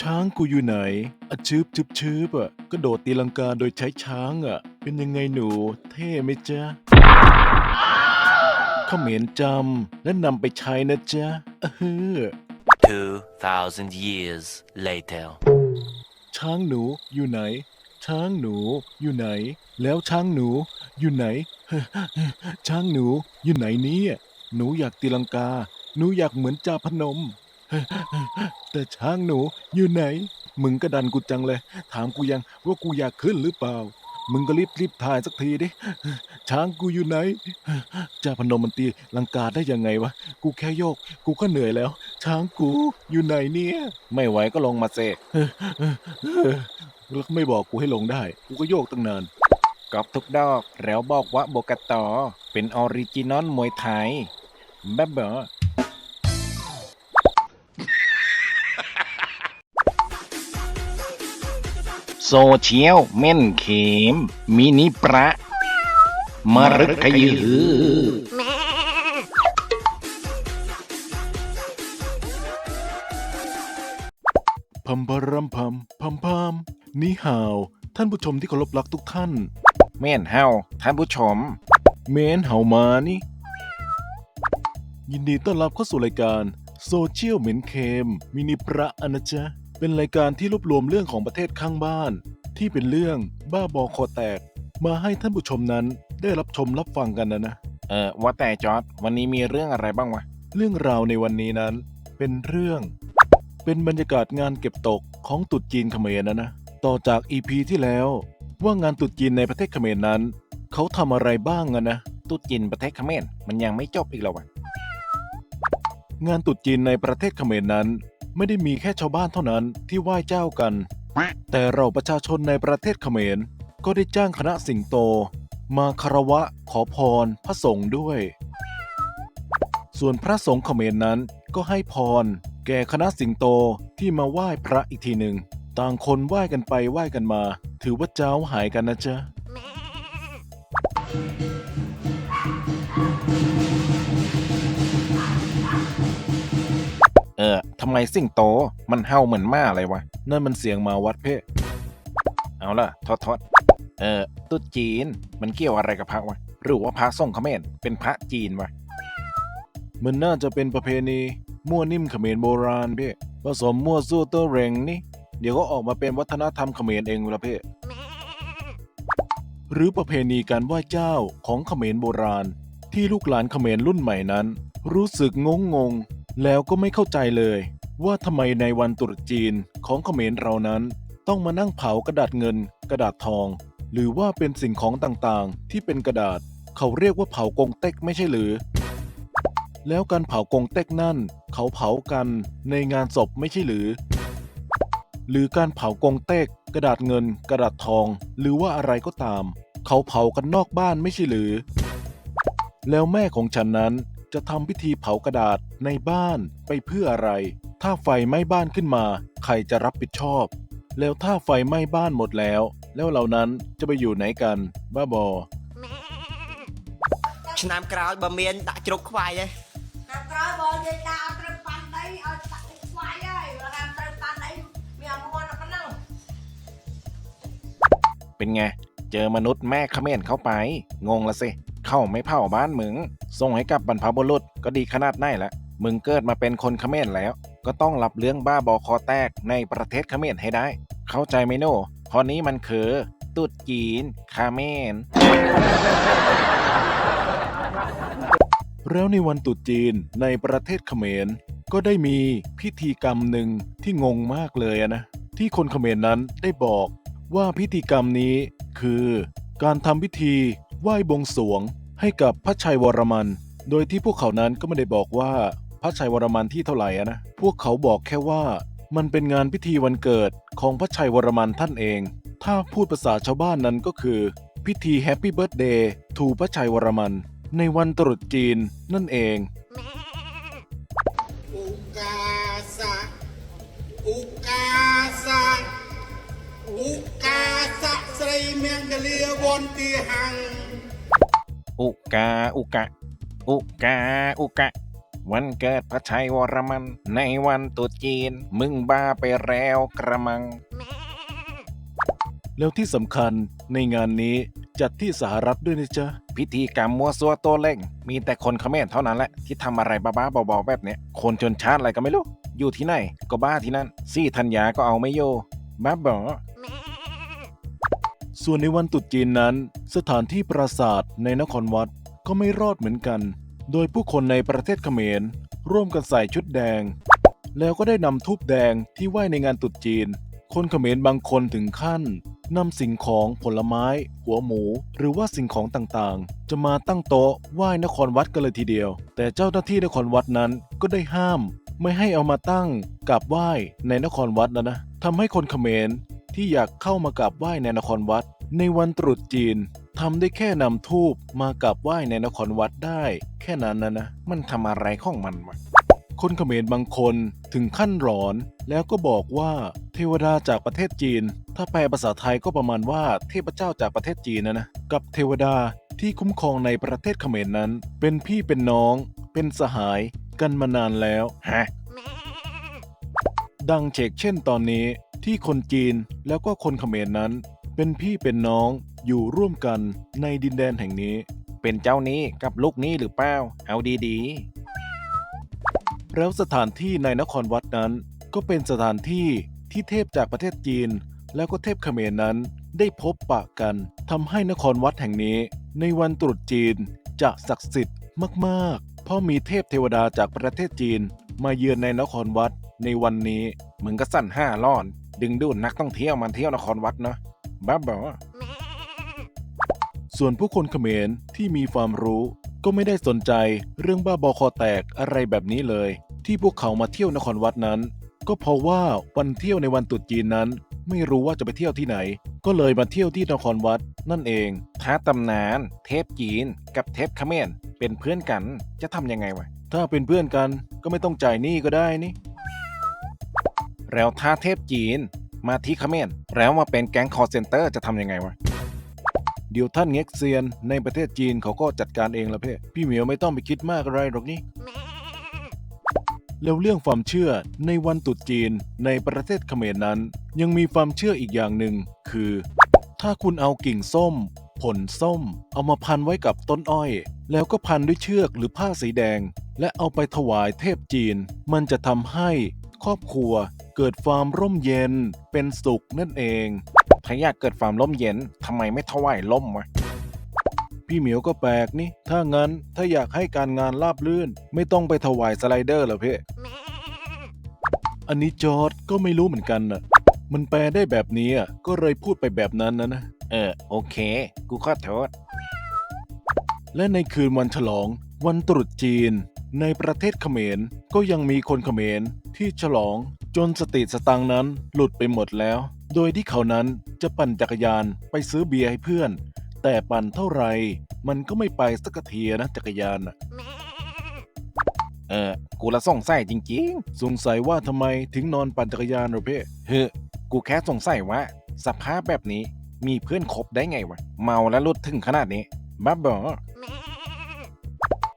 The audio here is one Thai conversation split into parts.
ช้างกูอยู่ไหนอะชืบชืบชืบอะก็โดดตีลังกาโดยใช้ช้างอะ เป็นยังไงหนู เท่ไหมจ๊ะเขมรจำและนำไปใช้นะจ๊ะอะเฮ้อ2,000 years later. ช้างหนูอยู่ไหน ช้างหนูอยู่ไหน แล้วช้างหนูอยู่ไหน ช้างหนูอยู่ไหนเนี่ยหนูอยากตีลังกา หนูอยากเหมือนจ่าพนม แต่ช้างหนูอยู่ไหน มึงก็ดันกูจังเลย ถามกูยังว่ากูอยากขึ้นหรือเปล่า มึงก็รีบรีบถ่ายสักทีดิ ช้างกูอยู่ไหนจ่าพนมมันตีลังกาได้ยังไงวะ กูแค่โยก กูก็เหนื่อยแล้ว ช้างกูอยู่ไหนเนี่ย ไม่ไหวก็ลงมาเซแล้วไม่บอกกูให้ลงได้ กูก็โยกตั้งนานกอบทุกดอกแล้วบอกว่าโบกตอเป็นออริจินอลมวยไทยแบบเบอ โซเชียลเม่นเข็มมินิประมรึกขยือพัมพารัมพัมพัมพามนี่ห่าว ท่านผู้ชมที่เคารพรักทุกท่านแม่นเฮาท่านผู้ชม เมนเห่ามานี่ ยินดีต้อนรับเข้าสู่รายการโซเชียลเหม็นเคมมินิประอนะจ๊ะ เป็นรายการที่รวบรวมเรื่องของประเทศข้างบ้าน ที่เป็นเรื่องบ้าบอคอแตก มาให้ท่านผู้ชมนั้นได้รับชมรับฟังกันนะนะเออว่าแต่จอร์ดวันนี้มีเรื่องอะไรบ้างวะ เรื่องราวในวันนี้นั้น เป็นเรื่อง เป็นบรรยากาศงานเก็บตกของตรุษจีนเขมรนะนะต่อจากอีพีที่แล้ว ว่างานตรุษจีนในประเทศเขมรนั้น เขาทำอะไรบ้างอะนะตุ๊ดจินประเทศเขมรมันยังไม่จบอีกแล้ววะงานตรุษจีนในประเทศเขมรนั้น ไม่ได้มีแค่ชาวบ้านเท่านั้นที่ไหว้เจ้ากัน แต่เราประชาชนในประเทศเขมร ก็ได้จ้างคณะสิงโต มาคารวะขอพรพระสงฆ์ด้วย ส่วนพระสงฆ์เขมรนั้นก็ให้พร แก่คณะสิงโตที่มาไหว้พระอีกทีหนึ่ง ต่างคนไหว้กันไปไหว้กันมา ถือว่าเจ้าหายกันนะจ๊ะ ออทำไมสิ่งโต มันเห่าเหมือนม้าเลยวะ นั่นมันเสียงมาวัดเพเอาล่ะทอดทอดเออตุ๊ดจีน มันเกี่ยวอะไรกับพระวะ หรือว่าพระส่งเขมรเป็นพระจีนวะ มันน่าจะเป็นประเพณี มั่วนิ่มเขมรโบราณพี่ผสมมั่วสู้ตัวเรงนี่ เดี๋ยวก็ออกมาเป็นวัฒนธรรมเขมรเองละเพ่หรือประเพณีการไหว้เจ้าของเขมรโบราณ ที่ลูกหลานเขมรรุ่นใหม่นั้น รู้สึกงงง แล้วก็ไม่เข้าใจเลย ว่าทำไมในวันตรุษจีนของเขมรเรานั้น ต้องมานั่งเผากระดาษเงิน กระดาษทอง หรือว่าเป็นสิ่งของต่างๆ ที่เป็นกระดาษ เขาเรียกว่าเผากงเต็กไม่ใช่หรือ แล้วการเผากงเต็กนั่น เขาเผากันในงานศพไม่ใช่หรือ หรือการเผากงเต็ก กระดาษเงิน กระดาษทอง หรือว่าอะไรก็ตาม เขาเผากันนอกบ้านไม่ใช่หรือ แล้วแม่ของฉันนั้น จะทำพิธีเผากระดาษในบ้านไปเพื่ออะไร ถ้าไฟไหม้บ้านขึ้นมา ใครจะรับผิดชอบ แล้วถ้าไฟไหม้บ้านหมดแล้ว แล้วเหล่านั้นจะไปอยู่ไหนกัน บ้าบอ ឆ្នាំក្រោយបើមានដាក់ជ្រុកខ្វាយឯង តាមក្រោយបងនិយាយថាអត់ត្រូវប៉ាន់ដីឲ្យដាក់ទឹកស្វាយហើយបើតាមត្រូវប៉ាន់ដីមានអមន់តែប៉ុណ្ណឹង เป็นไง เจอมนุษย์แม่เขมรเข้าไป งงละสิ เข้าไม่เผาบ้านมึง ส่งให้กับบรรพบุรุษก็ดีขนาดไหนละมึงเกิดมาเป็นคนเขมรแล้ว ก็ต้องรับเรื่องบ้าบอคอแตกในประเทศเขมรให้ได้ เข้าใจไหมโน่พรนี้มันคือตุดจีนคาเมรแล้วในวันตรุษจีนในประเทศเขมร ก็ได้มีพิธีกรรมหนึ่งที่งงมากเลยนะ ที่คนเขมรนั้นได้บอกว่าพิธีกรรมนี้คือการทำพิธี ไหว้บวงสวงให้กับพระชัยวรมัน โดยที่พวกเขานั้นก็ไม่ได้บอกว่าพระชัยวรมันที่เท่าไหร่นะ พวกเขาบอกแค่ว่ามันเป็นงานพิธีวันเกิดของพระชัยวรมันท่านเอง ถ้าพูดภาษาชาวบ้านนั้นก็คือ พิธีแฮปปี้เบิร์ดเดย์ทูพระชัยวรมัน ในวันตรุษจีนนั่นเองอุกาสะอุกาสะอุกาสะสรีเมียงกะเลียวนตีหัง อุกาอุกะ อุกาอุกะ วันเกิดพระชัยวรมัน ในวันตรุษจีน มึงบ้าไปแล้วกระมัง แล้วที่สำคัญในงานนี้จัดที่สหรัฐด้วยนะจ๊ะ พิธีกรรมมัวซัวโตวเล่ง มีแต่คนเขมรเท่านั้นแหละที่ทำอะไรบ้าๆบอๆแบบเนี้ย คนชนชาติอะไรก็ไม่รู้ อยู่ที่ไหนก็บ้าที่นั่น ซี่ธัญญาก็เอาไม่โยบ้าบอ ส่วนในวันตรุษจีนนั้น สถานที่ปราสาทในนครวัดก็ไม่รอดเหมือนกัน โดยผู้คนในประเทศเขมร ร่วมกันใส่ชุดแดง แล้วก็ได้นำทูบแดงที่ไหว้ในงานตรุษจีน คนเขมรบางคนถึงขั้นนำสิ่งของผลไม้ หัวหมู หรือว่าสิ่งของต่างๆ จะมาตั้งโต๊ะไหว้นครวัดกันเลยทีเดียว แต่เจ้าหน้าที่นครวัดนั้นก็ได้ห้าม ไม่ให้เอามาตั้งกราบไหว้ในนครวัดนะนะทำให้คนเขมร ที่อยากเข้ามากราบไหว้ในนครวัด ในวันตรุษจีนทำได้แค่นำทูบมากราบไหว้ในนครวัดได้ แค่นั้นนะนะมันทำอะไรของมันวะคนเขมรบางคนถึงขั้นหลอน แล้วก็บอกว่าเทวดาจากประเทศจีน ถ้าแปลภาษาไทยก็ประมาณว่าเทพเจ้าจากประเทศจีนนะนะกับเทวดาที่คุ้มครองในประเทศเขมรนั้น เป็นพี่เป็นน้อง เป็นสหายกันมานานแล้วฮะดังเชกเช่นตอนนี้ ที่คนจีนแล้วก็คนเขมรนั้น เป็นพี่เป็นน้องอยู่ร่วมกันในดินแดนแห่งนี้ เป็นเจ้านี้กับลูกนี้หรือเปล่าเอาดีแล้วสถานที่ในนครวัดนั้น ก็เป็นสถานที่ที่เทพจากประเทศจีน แล้วก็เทพเขมรนั้นได้พบปะกันทำให้นครวัดแห่งนี้ ในวันตรุษจีนจะศักดิ์สิทธิ์มากๆ เพราะมีเทพเทวดาจากประเทศจีน มาเยือนในนครวัดในวันนี้ๆมึงก็สั่นห้าล่อน ดึงดูดนักท่องเที่ยวมาเที่ยวนครวัดเนาะบ้าบอส่วนผู้คนเขมรที่มีความรู้ก็ไม่ได้สนใจเรื่องบ้าบอคอแตกอะไรแบบนี้เลย ที่พวกเขามาเที่ยวนครวัดนั้น ก็เพราะว่าวันเที่ยวในวันตรุษจีนนั้น ไม่รู้ว่าจะไปเที่ยวที่ไหน ก็เลยมาเที่ยวที่นครวัด นั่นเองถ้าตำนาน เทพจีน กับเทพเขมรเป็นเพื่อนกันจะทำยังไงวะถ้าเป็นเพื่อนกันก็ไม่ต้องจ่ายหนี้ก็ได้นี่ แล้วถ้าเทพจีนมาที่เขมรแล้วมาเป็นแก๊งคอร์เซนเตอร์จะทำยังไงวะ เดี๋ยวท่านเง็กเซียนในประเทศจีนเขาก็จัดการเองละเพ่พี่เหมียวไม่ต้องไปคิดมากอะไรหรอกนี่แล้วเรื่องความเชื่อในวันตรุษจีนในประเทศเขมรนั้น ยังมีความเชื่ออีกอย่างหนึ่งคือ ถ้าคุณเอากิ่งส้ม ผลส้ม เอามาพันไว้กับต้นอ้อย แล้วก็พันด้วยเชือกหรือผ้าสีแดง และเอาไปถวายเทพจีน มันจะทำให้ครอบครัว เกิดความร่มเย็นเป็นสุขนั่นเองถ้าอยากเกิดความร่มเย็นทำไมไม่ถวายล่มวะพี่เหมียวก็แปลกนี่ ถ้างั้นถ้าอยากให้การงานราบรื่น ไม่ต้องไปถวายสไลเดอร์หรอเพ่อันนี้จอร์ดก็ไม่รู้เหมือนกันน่ะ มันแปลได้แบบนี้อะก็เลยพูดไปแบบนั้นนะนะ เออ โอเค กูขอโทษ และในคืนวันฉลอง วันตรุษจีน ในประเทศเขมรก็ยังมีคนเขมรที่ฉลอง จนสติสตังค์นั้นหลุดไปหมดแล้ว โดยที่เขานั้นจะปั่นจักรยานไปซื้อเบียร์ให้เพื่อน แต่ปั่นเท่าไหร่มันก็ไม่ไปสักทีนะจักรยานน่ะเออ กูละสงสัยจริงสงสัยว่าทำไมถึงนอนปั่นจักรยานเหรอเพ่ๆเฮ้ยกูแค่สงสัยว่า สภาพแบบนี้มีเพื่อนคบได้ไงวะ เมาแล้วรุดถึงขนาดนี้บ้าบอ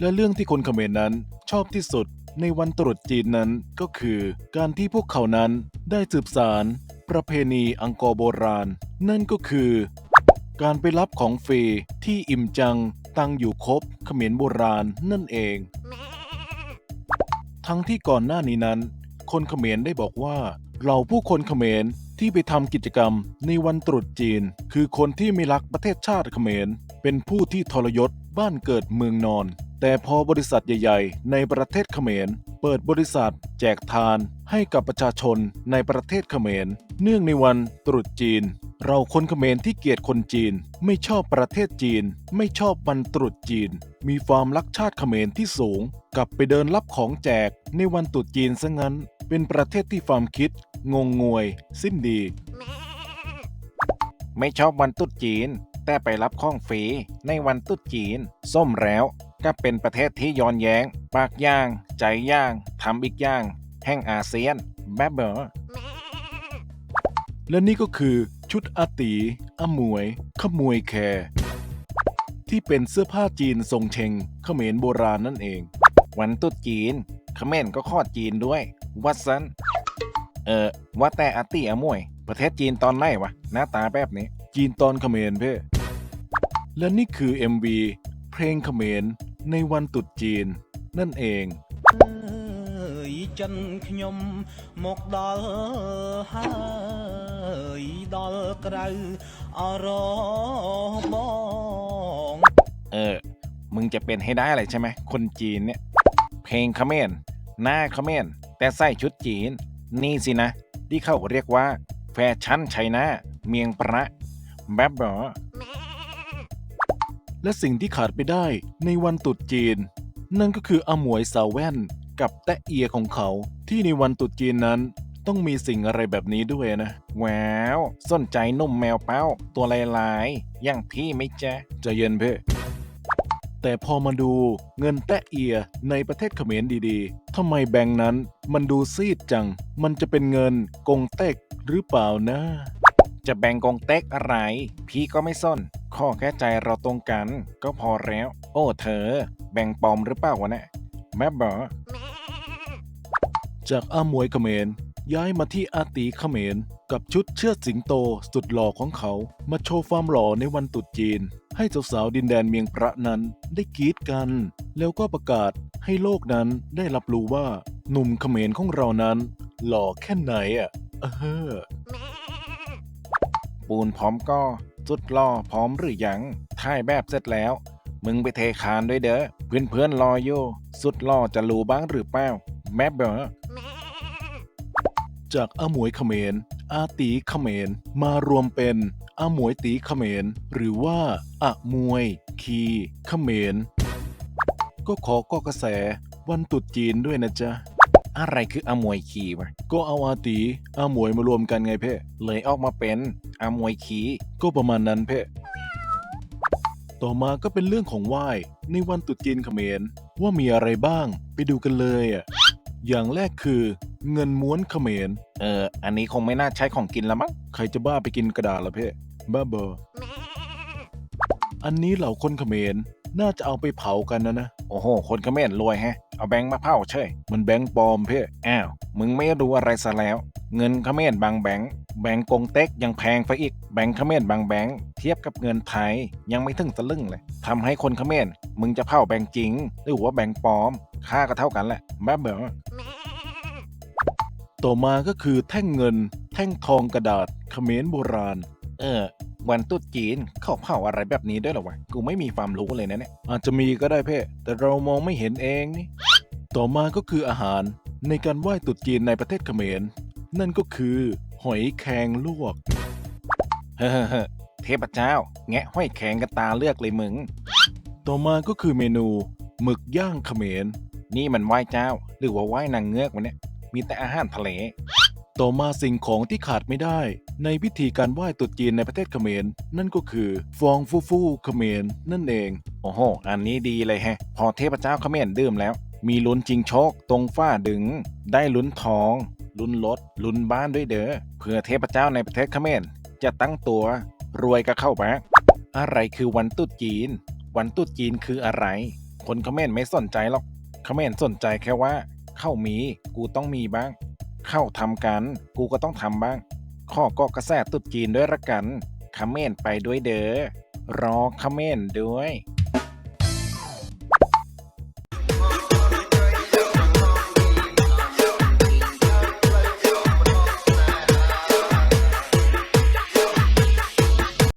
และเรื่องที่คนเขมรนั้นชอบที่สุด ในวันตรุษจีนนั้นก็คือการที่พวกเขานั้นได้สืบสาร ประเพณีอังกอร์โบราณ นั่นก็คือ การไปรับของฟรีที่อิ่มจังตั้งอยู่ครบเขมรโบราณนั่นเอง ทั้งที่ก่อนหน้านี้นั้น คนเขมรได้บอกว่าเราผู้คนเขมรที่ไปทำกิจกรรมในวันตรุษจีน คือคนที่ไม่รักประเทศชาติเขมร เป็นผู้ที่ทรยศบ้านเกิดเมืองนอน แต่พอบริษัทใหญ่ ๆ ในประเทศเขมร เปิดบริษัท แจกทานให้กับประชาชนในประเทศเขมร เนื่องในวันตรุษจีน เราคนเขมรที่เกลียดคนจีน ไม่ชอบประเทศจีน ไม่ชอบวันตรุษจีน มีความรักชาติเขมรที่สูง กลับไปเดินรับของแจกในวันตรุษจีนซะงั้น เป็นประเทศที่ความคิด งงงวย สิ้นดี ไม่ชอบวันตรุษจีน แต่ไปรับข้องฟรีในวันตรุษจีน ส้มแล้ว ก็เป็นประเทศที่ย้อนแย้ง ปากย่าง ใจย่างทำอีกย่าง แห่งอาเซียนแบบเบอและนี่ก็คือชุดอาตีอมวย ขมวยแคร์ที่เป็นเสื้อผ้าจีนทรงเชงเขมรโบราณนั่นเอง วันตรุษจีนเขมรก็คอดจีนด้วยวัดซันเออว่าแต่อาติอามวย ประเทศจีนตอนไหนวะ หน้าตาแบบนี้ จีนตอนเขมรเพ่และนี่คือ MV เพลงเขมร ในวันตรุษจีน นั่นเอง អើយចិនខ្ញុំមកដល់ហើយដល់ក្រៅអរបង เออ มึงจะเป็นให้ได้อะไรใช่ไหม คนจีนเนี่ย เพลงเขมรหน้าเขมรแต่ใส่ชุดจีน นี่สินะ ที่เขาเรียกว่า แฟชั่นไชน่าเมียงประแบบบอ และสิ่งที่ขาดไปได้ในวันตรุษจีน นั่นก็คืออหมวยสาวแว่นกับแตะเอียของเขา ที่ในวันตรุษจีนนั้น ต้องมีสิ่งอะไรแบบนี้ด้วยนะว้าวสนใจนุ่มแมวเป้า ตัวลายๆอย่างพี่ไหม่จ๊ะใจะเย็นเพ่แต่พอมาดูเงินแตะเอียในประเทศเขมรดีๆทำไมแบงค์นั้นมันดูซีดจัง มันจะเป็นเงินกงเต็กหรือเปล่านะ จะแบ่งกองเต็กอะไร พี่ก็ไม่ส้น ข้อแค่ใจเราตรงกัน ก็พอแล้ว โอ้เธอ แบ่งปลอมหรือเปล่าวะเนี่ยแม่บอจากอาหมวยเขมรย้ายมาที่อาตีเขมรกับชุดเชือดสิงโตสุดหล่อของเขา มาโชว์ความหล่อในวันตรุษจีน ให้สาวๆดินแดนเมียงประนั้นได้กรีดกัน แล้วก็ประกาศให้โลกนั้นได้รับรู้ว่า หนุ่มเขมรของเรานั้น หล่อแค่ไหนอะเออปูนพร้อมก็ สุดล่อพร้อมหรือยังถ่ายแบบเสร็จแล้ว มึงไปเทคานด้วยเด้อ เพื่อนๆรออยู่สุดล่อจะรู้บ้างหรือเปล่า แม่บอจากอาหมวยเขมร อาตีเขมร มารวมเป็นอาหมวยตีเขมร หรือว่าอะมวย คีเขมร ก็ขอก็กระแสวันตรุษจีนด้วยนะจ๊ะ อะไรคืออมวยขี่วะก็เอาอาตีอาหมวยมารวมกันไงเพ่เลยออกมาเป็นอมวยขี่ก็ประมาณนั้นเพ่ต่อมาก็เป็นเรื่องของไหว้ในวันตรุษจีนเขมร ว่ามีอะไรบ้าง ไปดูกันเลยอะอย่างแรกคือ เงินม้วนเขมร เออ อันนี้คงไม่น่าใช้ของกินละมั้งใครจะบ้าไปกินกระดาษละเพ่บ้าเบอร์อันนี้เหล่าคนเขมร น่าจะเอาไปเผากันนะนะ โอ้โห คนเขมรรวยแฮะ เอาแบงค์มาเผาเฉยมันแบงค์ปลอมเพ่อ้าว มึงไม่รู้อะไรซะแล้ว เงินเขมรบางแบงค์ แบงค์กงเต็กยังแพงไปอีก แบงค์เขมรบางแบงค์เทียบกับเงินไทยยังไม่ถึงสลึงเลยทำให้คนเขมรมึงจะเผาแบงค์จริง หรือว่าแบงค์ปลอม ค่าก็เท่ากันแหละบ้าเบอต่อมาก็คือแท่งเงิน แท่งทองกระดาษเขมรโบราณ เออ วันตรุษจีนเขาเผาอะไรแบบนี้ด้วยเหรอวะ กูไม่มีความรู้เลยนะเนี่ย อาจจะมีก็ได้เพ่แต่เรามองไม่เห็นเองนี่ ต่อมาก็คืออาหารในการไหว้ตรุษจีนในประเทศเขมร นั่นก็คือ หอยแครงลวก เฮ้อๆๆเทพเจ้า แงะห้อยแข็งกันตาเลือกเลยมึง ต่อมาก็คือเมนูหมึกย่างเขมร นี่มันไหว้เจ้า หรือว่าไหว้นางเงือกวะเนี่ย มีแต่อาหารทะเล ต่อมาสิ่งของที่ขาดไม่ได้ ในพิธีการไหว้ตรุษจีนในประเทศเขมร นั่นก็คือฟองฟูฟูเขมรนั่นเอง โอ้โห อันนี้ดีเลยแฮะ พอเทพเจ้าเขมรดื่มแล้ว มีลุ้นจริงโชค ตรงฝ้าดึง ได้ลุ้นทอง ลุ้นรถ ลุ้นบ้านด้วยเด้อ เพื่อเทพเจ้าในประเทศเขมรจะตั้งตัวรวยก็เข้ามาอะไรคือวันตรุษจีน วันตรุษจีนคืออะไร คนเขมรไม่สนใจหรอก เขมรสนใจแค่ว่า เข้ามี กูต้องมีบ้าง เข้าทำกัน กูก็ต้องทำบ้าง ข้อก็กระแสตุดจีนด้วยละกันเขมรไปด้วยเด้อรอเขมรด้วย